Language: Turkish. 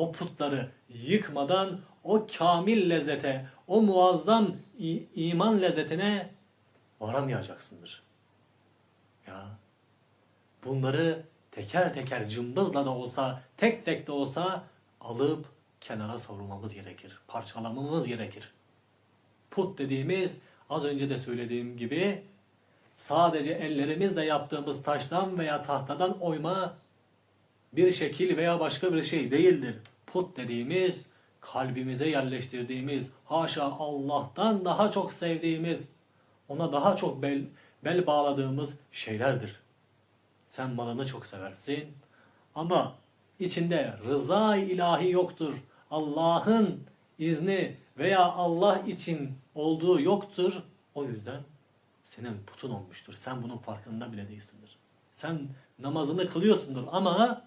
o putları yıkmadan o kamil lezzete, o muazzam iman lezzetine varamayacaksındır. Ya bunları teker teker cımbızla da olsa, tek tek de olsa alıp kenara savurmamız gerekir. Parçalamamız gerekir. Put dediğimiz az önce de söylediğim gibi sadece ellerimizle yaptığımız taştan veya tahtadan oyma bir şekil veya başka bir şey değildir. Put dediğimiz kalbimize yerleştirdiğimiz, haşa Allah'tan daha çok sevdiğimiz, ona daha çok bel, bel bağladığımız şeylerdir. Sen malını çok seversin ama içinde rıza ilahi yoktur. Allah'ın izni veya Allah için olduğu yoktur. O yüzden senin putun olmuştur. Sen bunun farkında bile değilsindir. Sen namazını kılıyorsundur ama